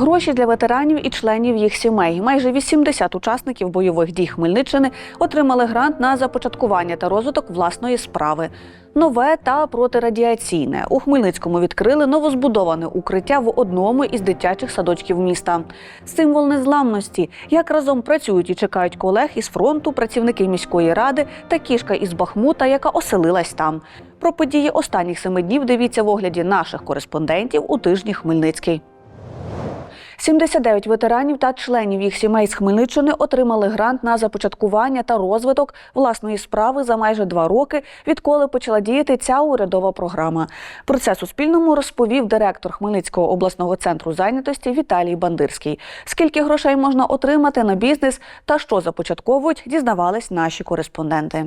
Гроші для ветеранів і членів їх сімей. Майже 80 учасників бойових дій Хмельниччини отримали грант на започаткування та розвиток власної справи. Нове та протирадіаційне у Хмельницькому відкрили новозбудоване укриття в одному із дитячих садочків міста. Символ незламності, як разом працюють і чекають колег із фронту, працівники міської ради та кішка із Бахмута, яка оселилась там. Про події останніх семи днів дивіться в огляді наших кореспондентів у тижні Хмельницький. 79 ветеранів та членів їх сімей з Хмельниччини отримали грант на започаткування та розвиток власної справи за майже два роки, відколи почала діяти ця урядова програма. Про це Суспільному розповів директор Хмельницького обласного центру зайнятості Віталій Бандирський. Скільки грошей можна отримати на бізнес та що започатковують, дізнавались наші кореспонденти.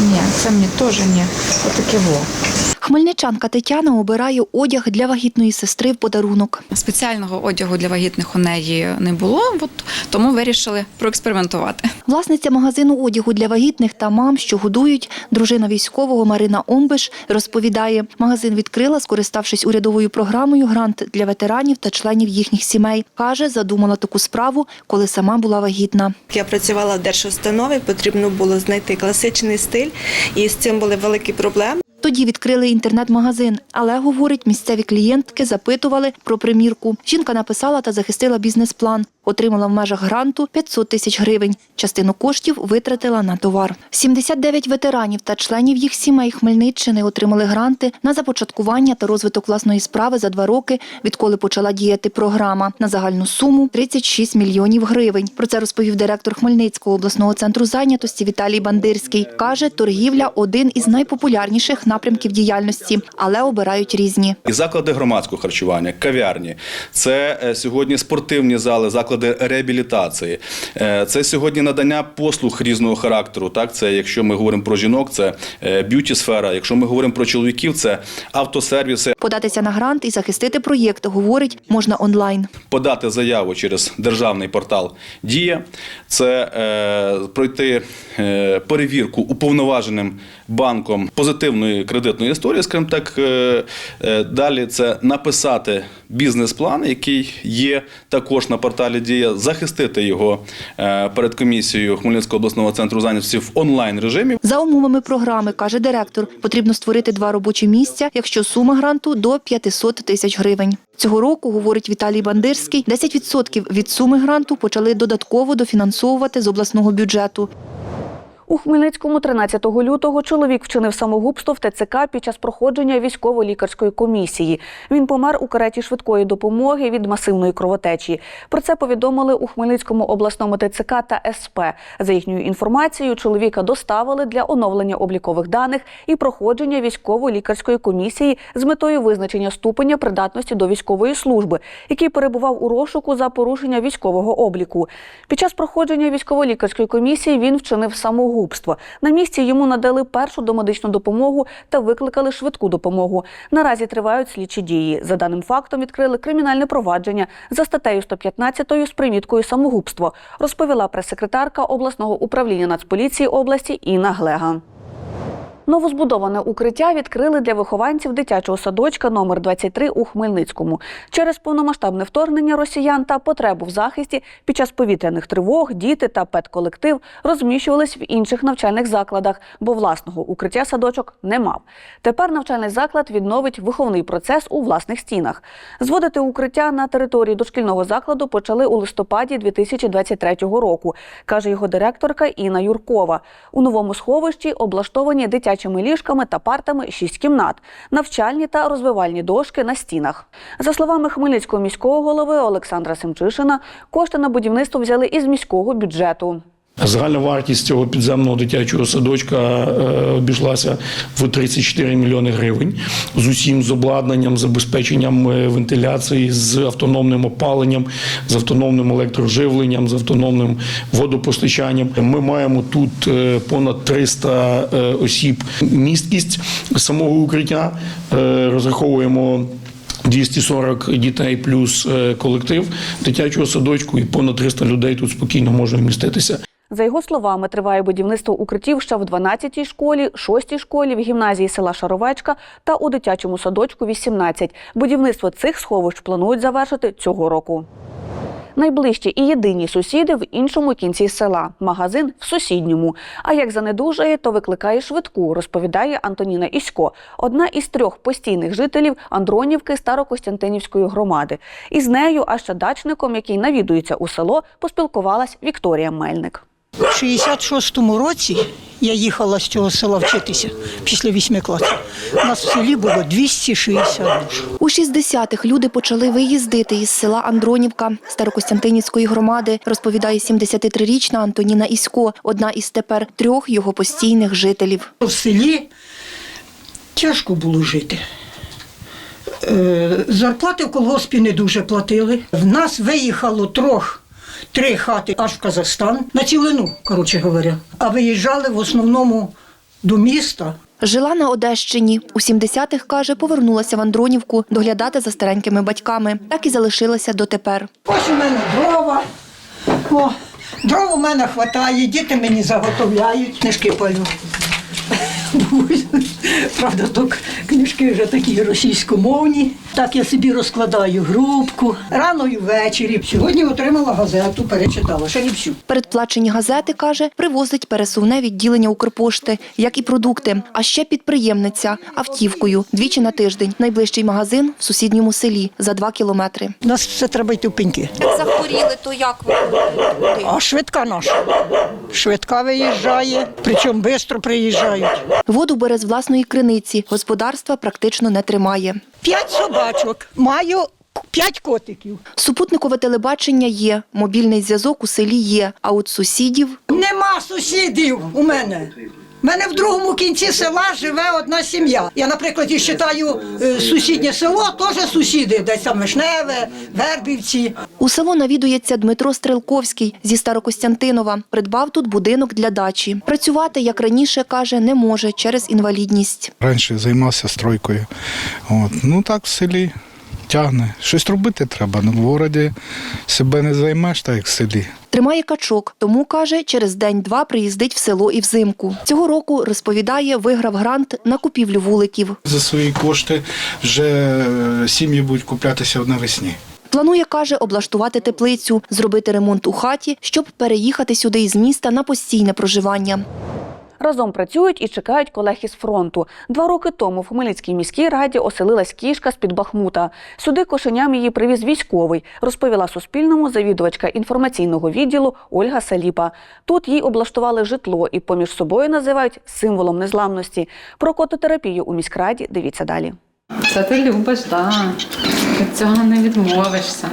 Ні, це мені теж ні. Отаке во. Хмельничанка Тетяна обирає одяг для вагітної сестри в подарунок. Спеціального одягу для вагітних у неї не було, от, тому вирішили проекспериментувати. Власниця магазину одягу для вагітних та мам, що годують, дружина військового Марина Омбиш розповідає, магазин відкрила, скориставшись урядовою програмою грант для ветеранів та членів їхніх сімей. Каже, задумала таку справу, коли сама була вагітна. Я працювала в держустанові, потрібно було знайти класичний стиль, і з цим були великі проблеми. Тоді відкрили інтернет-магазин, але, говорить, місцеві клієнтки запитували про примірку. Жінка написала та захистила бізнес-план. Отримала в межах гранту 500 тисяч гривень. Частину коштів витратила на товар. 79 ветеранів та членів їх сімей Хмельниччини отримали гранти на започаткування та розвиток власної справи за два роки, відколи почала діяти програма на загальну суму 36 мільйонів гривень. Про це розповів директор Хмельницького обласного центру зайнятості Віталій Бандирський. Каже, торгівля один із найпопулярніших напрямків діяльності, але обирають різні. І заклади громадського харчування, кав'ярні, це е, сьогодні спортивні зали, заклади реабілітації, Е, це сьогодні надання послуг різного характеру. Так, це якщо ми говоримо про жінок, це е, б'юті сфера. Якщо ми говоримо про чоловіків, це автосервіси. Податися на грант і захистити проєкт, говорить, можна онлайн. Подати заяву через державний портал Дія, це е, пройти е, перевірку уповноваженим банком позитивної кредитної історії, скажімо так. Е, е, далі це написати бізнес-план, який є також на порталі Дія, захистити його е, перед комісією Хмельницького обласного центру зайнятості в онлайн режимі. За умовами програми, каже директор, потрібно створити два робочі місця, якщо сума гранту до 500 тисяч гривень. Цього року, говорить Віталій Бандирський, 10% від суми гранту почали додатково дофінансовувати з обласного бюджету. У Хмельницькому 13 лютого чоловік вчинив самогубство в ТЦК під час проходження військово-лікарської комісії. Він помер у кареті швидкої допомоги від масивної кровотечі. Про це повідомили у Хмельницькому обласному ТЦК та СП. За їхньою інформацією, чоловіка доставили для оновлення облікових даних і проходження військово-лікарської комісії з метою визначення ступеня придатності до військової служби, який перебував у розшуку за порушення військового обліку. Під час проходження військово-лікарської комісії він вчинив самогубство. На місці йому надали першу домедичну допомогу та викликали швидку допомогу. Наразі тривають слідчі дії. За даним фактом відкрили кримінальне провадження за статтею 115 з приміткою самогубство, розповіла прес-секретарка обласного управління Нацполіції області Інна Глега. Новозбудоване укриття відкрили для вихованців дитячого садочка номер 23 у Хмельницькому. Через повномасштабне вторгнення росіян та потребу в захисті під час повітряних тривог діти та педколектив розміщувались в інших навчальних закладах, бо власного укриття садочок не мав. Тепер навчальний заклад відновить виховний процес у власних стінах. Зводити укриття на території дошкільного закладу почали у листопаді 2023 року, каже його директорка Інна Юркова. У новому сховищі облаштовані дитячими ліжками та партами шість кімнат, навчальні та розвивальні дошки на стінах. За словами Хмельницького міського голови Олександра Семчишина, кошти на будівництво взяли із міського бюджету. Загальна вартість цього підземного дитячого садочка е, обійшлася в 34 мільйони гривень з усім з обладнанням, забезпеченням е, вентиляції, з автономним опаленням, з автономним електроживленням, з автономним водопостачанням. Ми маємо тут е, понад 300 е, осіб місткість самого укриття. Розраховуємо 240 дітей плюс колектив дитячого садочку, і понад 300 людей тут спокійно може вміститися. За його словами, триває будівництво укриттів ще в 12-й школі, 6-й школі, в гімназії села Шаровечка та у дитячому садочку 18. Будівництво цих сховищ планують завершити цього року. Найближчі і єдині сусіди в іншому кінці села, магазин в сусідньому. А як занедужає, то викликає швидку, розповідає Антоніна Ісько, одна із трьох постійних жителів Андронівки Старокостянтинівської громади. Із нею, а ще дачником, який навідується у село, поспілкувалась Вікторія Мельник. У 66-му році я їхала з цього села вчитися після вісьми класів. У нас в селі було 260 душ. У 60-х люди почали виїздити із села Андронівка Старокостянтинівської громади, розповідає 73-річна Антоніна Ісько, одна із тепер трьох його постійних жителів. В селі тяжко було жити. Е, Зарплати в колгоспі не дуже платили. В нас виїхало трьох. Три хати аж в Казахстан на цілину, коротше говоря. А виїжджали в основному до міста. Жила на Одещині. У 70-х, каже, повернулася в Андронівку доглядати за старенькими батьками. Так і залишилася дотепер. Ось у мене дрова. О, дров у мене вистачає, діти мені заготовляють, книжки палю. Правда, то книжки вже такі російськомовні. Так я собі розкладаю грубку. Рано і ввечері. Сьогодні отримала газету, перечитала, ще. Передплачені газети, каже, привозить пересувне відділення Укрпошти, як і продукти. А ще підприємниця автівкою двічі на тиждень. Найближчий магазин в сусідньому селі за два кілометри. У нас все треба йти в пеньки. Як захворіли, то як ви? А швидка наша. Швидка виїжджає, причому швидко приїжджають. Воду бере з власної криниці. Господарства практично не тримає. П'ять собачок, маю п'ять котиків. Супутникове телебачення є, мобільний зв'язок у селі є. А от сусідів Нема сусідів у мене. У мене в другому кінці села живе одна сім'я. Я, наприклад, і вважаю е, сусіднє село, теж сусіди, десь там Вишневе, Вербівці. у село навідується Дмитро Стрелковський зі Старокостянтинова. Придбав тут будинок для дачі. Працювати, як раніше каже, не може через інвалідність. Раніше займався стройкою. От. Ну так в селі тягне. Щось робити треба. Ну, в городі себе не займеш, так як в селі. Тримає качок, тому каже, через день-два приїздить в село і взимку. Цього року розповідає, виграв грант на купівлю вуликів. За свої кошти вже е, сім'ї будуть куплятися навесні. Планує, каже, облаштувати теплицю, зробити ремонт у хаті, щоб переїхати сюди із міста на постійне проживання. Разом працюють і чекають колег із фронту. Два роки тому в Хмельницькій міській раді оселилась кішка з-під Бахмута. Сюди кошеням її привіз військовий, розповіла Суспільному завідувачка інформаційного відділу Ольга Саліпа. Тут їй облаштували житло і поміж собою називають символом незламності. Про кототерапію у міськраді дивіться далі. Це ти любиш, так. Від цього не відмовишся.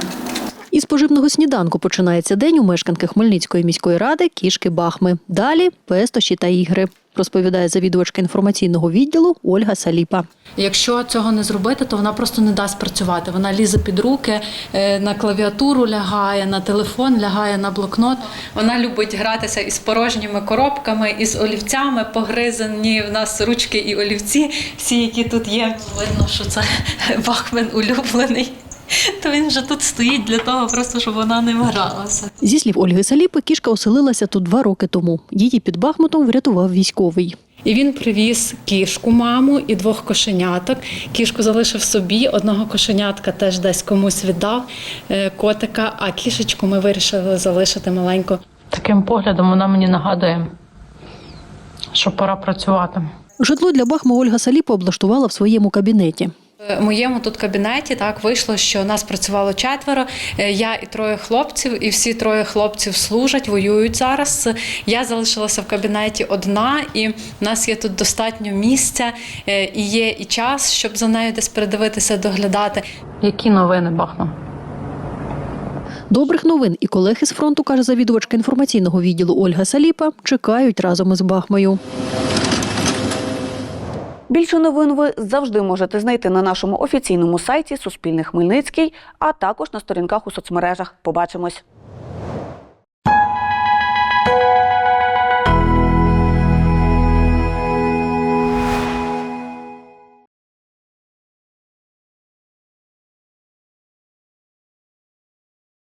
Із поживного сніданку починається день у мешканки Хмельницької міської ради кішки Бахми. Далі пестощі та ігри, розповідає завідувачка інформаційного відділу Ольга Саліпа. Якщо цього не зробити, то вона просто не дасть працювати. Вона лізе під руки, е, на клавіатуру лягає, на телефон лягає, на блокнот. Вона любить гратися із порожніми коробками, із олівцями, погризані в нас ручки і олівці, всі, які тут є. Видно, що це Бахмен улюблений. То він вже тут стоїть для того, просто щоб вона не гралася. Зі слів Ольги Саліпи, кішка оселилася тут два роки тому. Її під Бахмутом врятував військовий. І він привіз кішку, маму і двох кошеняток. Кішку залишив собі, одного кошенятка теж десь комусь віддав е, котика, а кішечку ми вирішили залишити маленьку. Таким поглядом вона мені нагадує, що пора працювати. Житло для Бахми Ольга Саліпа облаштувала в своєму кабінеті. В моєму тут кабінеті так вийшло, що нас працювало четверо. е, Я і троє хлопців, і всі троє хлопців служать, воюють зараз. Я залишилася в кабінеті одна, і в нас є тут достатньо місця, е, і є і час, щоб за нею десь передивитися, доглядати. Які новини бахну? Добрих новин і колег із фронту, каже завідувачка інформаційного відділу Ольга Саліпа, чекають разом із Бахмою. Більше новин ви завжди можете знайти на нашому офіційному сайті Суспільне Хмельницький, а також на сторінках у соцмережах. Побачимось.